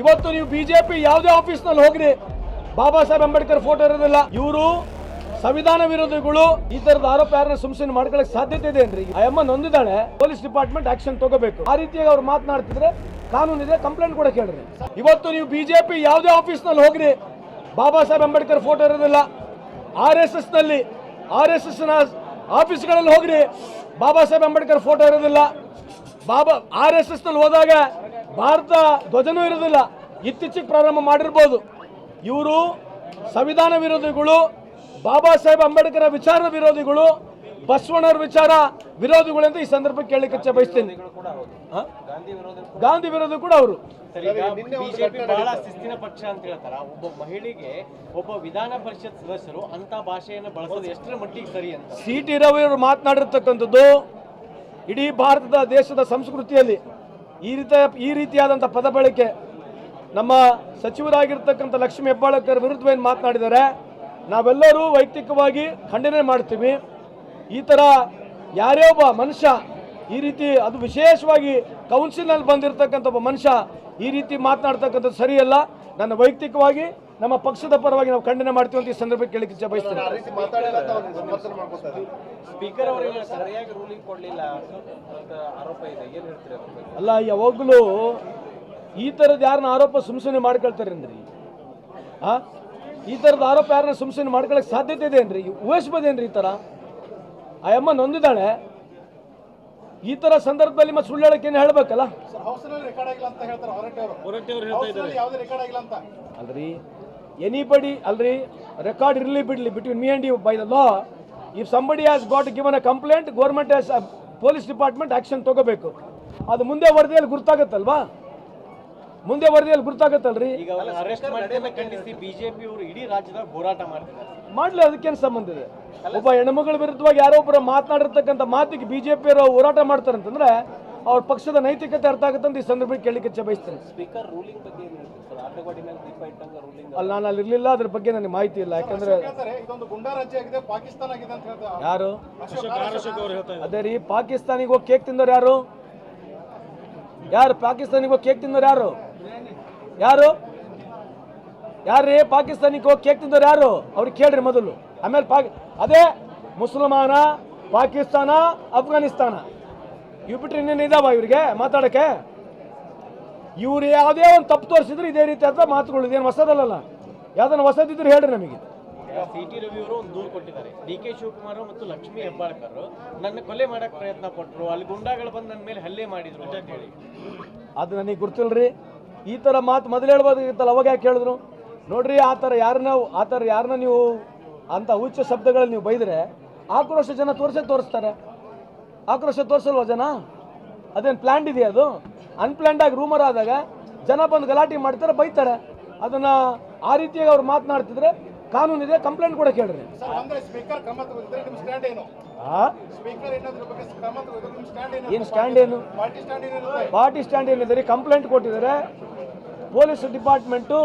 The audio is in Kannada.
ಇವತ್ತು ನೀವು ಬಿಜೆಪಿ ಯಾವುದೇ ಆಫೀಸ್ನಲ್ಲಿ ಹೋಗ್ರಿ. ಬಾಬಾ ಸಾಹೇಬ್ ಅಂಬೇಡ್ಕರ್ ಫೋಟೋ ಇರೋದಿಲ್ಲ. ಇವರು ಸಂವಿಧಾನ ವಿರೋಧಿಗಳು, ಈ ತರದ ಆರೋಪ ಯಾರನ್ನ ಸುಮ್ಸನ್ ಮಾಡ್ಕೊಳಕ್ ಸಾಧ್ಯತೆ ಇದೆ ಅಂದ್ರೆ ಅಮ್ಮ ನೊಂದಿದ್ದಾಳೆ. ಪೊಲೀಸ್ ಡಿಪಾರ್ಟ್ಮೆಂಟ್ ಆಕ್ಷನ್ ತಗೋಬೇಕು. ಆ ರೀತಿಯಾಗಿ ಅವ್ರು ಮಾತನಾಡ್ತಿದ್ರೆ ಕಾನೂನಿದೆ ಕಂಪ್ಲೇಂಟ್ ಕೂಡ ಕೇಳ್ರಿ. ಇವತ್ತು ನೀವು ಬಿಜೆಪಿ ಯಾವುದೇ ಆಫೀಸ್ನಲ್ಲಿ ಹೋಗ್ರಿ. ಬಾಬಾ ಸಾಹೇಬ್ ಅಂಬೇಡ್ಕರ್ ಫೋಟೋ ಇರೋದಿಲ್ಲ. ಆರ್ ಎಸ್ ಎಸ್ನಲ್ಲಿ ಆರ್ ಎಸ್ ಎಸ್ನ ಆಫೀಸ್ಗಳಲ್ಲಿ ಹೋಗ್ರಿ. ಬಾಬಾ ಸಾಹೇಬ್ ಅಂಬೇಡ್ಕರ್ ಫೋಟೋ ಇರೋದಿಲ್ಲ. ಬಾಬಾ, ಆರ್ ಎಸ್ ಎಸ್ನಲ್ಲಿ ಹೋದಾಗ ಭಾರತ ಧ್ವಜನೂ ಇರೋದಿಲ್ಲ ಇತ್ತೀಚೆಗೆ ಪ್ರಾರಂಭ ಮಾಡಿರ್ಬೋದು. ಇವರು ಸಂವಿಧಾನ ವಿರೋಧಿಗಳು ಬಾಬಾ ಸಾಹೇಬ್ ಅಂಬೇಡ್ಕರ್ ವಿಚಾರ ವಿರೋಧಿಗಳು ಬಸವಣ್ಣವ್ರ ವಿಚಾರ ವಿರೋಧಿಗಳು ಅಂತ ಈ ಸಂದರ್ಭಕ್ಕೆ ಕೇಳಲಿಕ್ಕೆ ಬಯಸ್ತೇನೆ? ಗಾಂಧಿ ವಿರೋಧಿ ಕೂಡ ಅವರು. ಬಿಜೆಪಿ ಬಹಳ ಶಿಸ್ತಿನ ಪಕ್ಷ ಅಂತ ಹೇಳ್ತಾರ? ಒಬ್ಬ ಮಹಿಳೆಗೆ ಒಬ್ಬ ವಿಧಾನ ಪರಿಷತ್ ಸದಸ್ಯರು ಅಂತ ಭಾಷೆಯನ್ನು ಬಳಸೋದು ಎಷ್ಟರ ಮಟ್ಟಿಗೆ ಸರಿ ಅಂತ? ಸಿ ಟಿ ರವಿ ಅವರು ಮಾತನಾಡಿರ್ತಕ್ಕಂಥದ್ದು ಇಡೀ ಭಾರತದ ದೇಶದ ಸಂಸ್ಕೃತಿಯಲ್ಲಿ. ಈ ರೀತಿಯ, ಈ ರೀತಿಯಾದಂಥ ಪದ ಬಳಕೆ ನಮ್ಮ ಸಚಿವರಾಗಿರ್ತಕ್ಕಂಥ ಲಕ್ಷ್ಮೀ ಹೆಬ್ಬಾಳಕರ್ ವಿರುದ್ಧ ಏನು ಮಾತನಾಡಿದ್ದಾರೆ? ನಾವೆಲ್ಲರೂ ವೈಯಕ್ತಿಕವಾಗಿ ಖಂಡನೆ ಮಾಡ್ತೀವಿ. ಈ ಥರ ಯಾರೇ ಒಬ್ಬ ಮನುಷ್ಯ ಈ ರೀತಿ, ಅದು ವಿಶೇಷವಾಗಿ ಕೌನ್ಸಿಲ್ನಲ್ಲಿ ಬಂದಿರತಕ್ಕಂಥ ಒಬ್ಬ ಮನುಷ್ಯ ಈ ರೀತಿ ಮಾತನಾಡ್ತಕ್ಕಂಥದ್ದು ಸರಿಯಲ್ಲ. ನನ್ನ ವೈಯಕ್ತಿಕವಾಗಿ ನಮ್ಮ ಪಕ್ಷದ ಪರವಾಗಿ ನಾವು ಖಂಡನೆ ಮಾಡ್ತೀವಿ ಅಂತ ಈ ಸಂದರ್ಭಕ್ಕೆ ಕೇಳಿಕ್ಕೆ ಇಚ್ಛೆ ಬಯಸ್ತೇನೆ. ಸ್ಪೀಕರ್ ಅವರಿಗೆ ಸರಿಯಾಗಿ ರೂಲಿಂಗ್ ಕೊಡ್ಲಿಲ್ಲ ಅಂತ ಆರೋಪ ಇದೆ. ಏನ್ ಹೇಳ್ತೀರಿ ಅದ್ರ ಬಗ್ಗೆ? ಅಲ್ಲ ಯಾವಾಗಲೂ ಈ ಥರದ ಯಾರನ್ನ ಆರೋಪ ಸುಮ್ಸುನೆ ಅಂದ್ರಿ ಆ? ಈ ಥರದ ಆರೋಪ ಯಾರನ್ನ ಸುಮ್ಸುನೆ ಮಾಡ್ಕೊಳಕ್ ಸಾಧ್ಯತೆ ಇದೆ ಏನ್ರಿ? ಊಹಿಸ್ಬೋದೇನ್ರಿ ಈ ಥರ ಆ ಅಮ್ಮ ನೊಂದಿದ್ದಾಳೆ. ಈ ತರ ಸಂದರ್ಭದಲ್ಲಿ ಮತ್ತೆ ಸುಳ್ಳು ಹೇಳಕ್ಕೆ ಏನು ಹೇಳ್ಬೇಕಲ್ಲ? ಹೌಸ್ನಲ್ಲಿ ರೆಕಾರ್ಡ್ ಆಗಿಲ್ಲ ಅಂತ ಹೇಳ್ತಾರೆ ಹೊರಟೆ ಅವರು ಹೌಸ್ನಲ್ಲಿ ಯಾವುದೇ ರೆಕಾರ್ಡ್ ಆಗಿಲ್ಲ ಅಂತ. ಅಲ್ರಿ ಎನಿಬಡಿ ಅಲ್ರಿ ರೆಕಾರ್ಡ್ ಇರಲಿ ಬಿಡಲಿ between me and you by the law if somebody has got given a complaint government has police department action ತಗೋಬೇಕು. ಅದು ಮುಂದೆ ವರದಿಯಲ್ಲಿ ಗುರ್ತಾಗತ್ತಲ್ವಾ? ಮುಂದೆ ವರದಿಯಲ್ಲಿ ಗುರ್ತಾಗತ್ತಲ್ರಿ? ಈಗ ಅವ್ರನ್ನ ಅರೆಸ್ಟ್ ಮಾಡಿದ್ದನ್ನ ಖಂಡಿಸಿ ಬಿಜೆಪಿ ಅವರು ಇಡೀ ರಾಜ್ಯದಾಗ ಹೋರಾಟ ಮಾಡ್ತಿದ್ದಾರೆ. ಮಾಡ್ಲಿ ಅದಕ್ಕೇನು ಸಂಬಂಧ ಇದೆ? ಒಬ್ಬ ಹೆಣ್ಮಗಳ ವಿರುದ್ಧವಾಗಿ ಯಾರೋ ಒಬ್ಬರು ಮಾತನಾಡಿರ್ತಕ್ಕಂಥ ಮಾತಿಗೆ ಬಿಜೆಪಿ ಹೋರಾಟ ಮಾಡ್ತಾರೆ ಅಂತಂದ್ರೆ ಅವ್ರ ಪಕ್ಷದ ನೈತಿಕತೆ ಅರ್ಥ ಆಗುತ್ತೆ ಅಂತ ಈ ಸಂದರ್ಭಕ್ಕೆ ಕೇಳಲಿಕ್ಕೆ ಇಚ್ಛೆ ಬಯಸ್ತೇನೆ. ಸ್ಪೀಕರ್ ರೂಲಿಂಗ್ ಬಗ್ಗೆ ಏನ್ ಹೇಳ್ತೀರಿ ಸರ್? ಆಟಗಾಡಿ ಮೇಲೆ ದೀಪ ಇಟ್ಟಂಗ ರೂಲಿಂಗ್ ಅಲ್ಲಿ ನಾನು ಅಲ್ಲಿ ಇರಲಿಲ್ಲ ಅದ್ರ ಬಗ್ಗೆ ನನಗೆ ಮಾಹಿತಿ ಇಲ್ಲ. ಯಾಕಂದ್ರೆ ಹೇಳ್ತಾರೆ ಇದೊಂದು ಗುಂಡಾ ರಾಜ್ಯ ಆಗಿದೆ ಪಾಕಿಸ್ತಾನ ಆಗಿದೆ ಅಂತ ಹೇಳ್ತಾರೆ. ಯಾರು? ಅದೇ ರೀ ಪಾಕಿಸ್ತಾನಿಗೆ ಹೋಗಿ ಕೇಕ್ ತಿಂದವ್ರು ಯಾರು? ಯಾರು? ಪಾಕಿಸ್ತಾನಿಗೆ ಹೋಗಿ ಕೇಕ್ ತಿಂದವ್ರು ಯಾರು? ಯಾರು? ಯಾರ್ರೀ? ಪಾಕಿಸ್ತಾನಿಗೆ ಹೋಗಿ ಕೇಕ್ ತಿಂದವ್ರು ಯಾರು? ಅವ್ರಿಗೆ ಕೇಳ್ರಿ ಮೊದಲು. ಆಮೇಲೆ ಪಾಕಿ ಅದೇ ಮುಸಲ್ಮಾನ ಪಾಕಿಸ್ತಾನ ಅಫ್ಘಾನಿಸ್ತಾನ. ಇವು ಬಿಟ್ರೆ ಇನ್ನೇನು ಇದಾವ ಇವರಿಗೆ ಮಾತಾಡಕ್ಕೆ? ಇವ್ರು ಯಾವುದೇ ಒಂದು ತಪ್ಪು ತೋರಿಸಿದ್ರೆ ಇದೇ ರೀತಿ ಅಂತ ಮಾತುಗಳು ಇದೇನು ಹೊಸದಲ್ಲ ಯಾವ್ದನ್ನ ಹೊಸದಿದ್ರೆ ಹೇಳ್ರಿ ನಮಗೆ. ಸಿ ಟಿ ರವಿ ಅವರು ಒಂದು ದೂರು ಕೊಟ್ಟಿದ್ದಾರೆ. ಡಿ ಕೆ ಶಿವಕುಮಾರ್ ಮತ್ತು ಲಕ್ಷ್ಮಿ ಹೆಬ್ಬಾಳ್ಕರ್ ನನ್ನ ಕೊಲೆ ಮಾಡಕ್ ಪ್ರಯತ್ನ ಪಟ್ಟರು ಅಲ್ಲಿ ಗುಂಡಾಗಳು ಬಂದು ನನ್ನ ಮೇಲೆ ಹಲ್ಲೆ ಮಾಡಿದ್ರು ಅಂತ ಹೇಳಿ. ಅದು ನನಗೆ ಗೊತ್ತಿಲ್ರಿ. ಈ ಥರ ಮಾತು ಮೊದಲು ಹೇಳ್ಬೋದಾಗಿತ್ತಲ್ಲ ಅವಾಗ ಯಾಕೆ ಹೇಳಿದ್ರು? ನೋಡ್ರಿ ಆ ಥರ ಯಾರನ್ನ ಆ ಥರ ಯಾರನ್ನ ನೀವು ಅಂಥ ಉಚ್ಚ ಶಬ್ದಗಳಲ್ಲಿ ನೀವು ಬೈದ್ರೆ ಆಕ್ರೋಶ ಜನ ತೋರಿಸೇ ತೋರಿಸ್ತಾರೆ. ಆಕ್ರೋಶ ತೋರಿಸಲ್ವ ಜನ? ಅದೇನು ಪ್ಲ್ಯಾಂಡ್ ಇದೆಯಾ ಅದು? ಅನ್ಪ್ಲ್ಯಾಂಡ್ ಆಗಿ ರೂಮರ್ ಆದಾಗ ಜನ ಬಂದು ಗಲಾಟೆ ಮಾಡ್ತಾರೆ ಬೈತಾರೆ. ಅದನ್ನು ಆ ರೀತಿಯಾಗಿ ಅವ್ರು ಮಾತನಾಡ್ತಿದ್ರೆ ಕಾನೂನಿದೆ ಕಂಪ್ಲೇಂಟ್ ಕೂಡ ಕೇಳ್ರಿ. ಏನು? ಸ್ಟ್ಯಾಂಡ್ ಏನು? ಪಾರ್ಟಿ ಸ್ಟ್ಯಾಂಡ್ ಏನಿರುತ್ತೆ? ಪಾರ್ಟಿ ಸ್ಟ್ಯಾಂಡ್ ಏನಿದೆ ರೀ? ಕಂಪ್ಲೇಂಟ್ ಕೊಟ್ಟಿದ್ದಾರೆ. Police department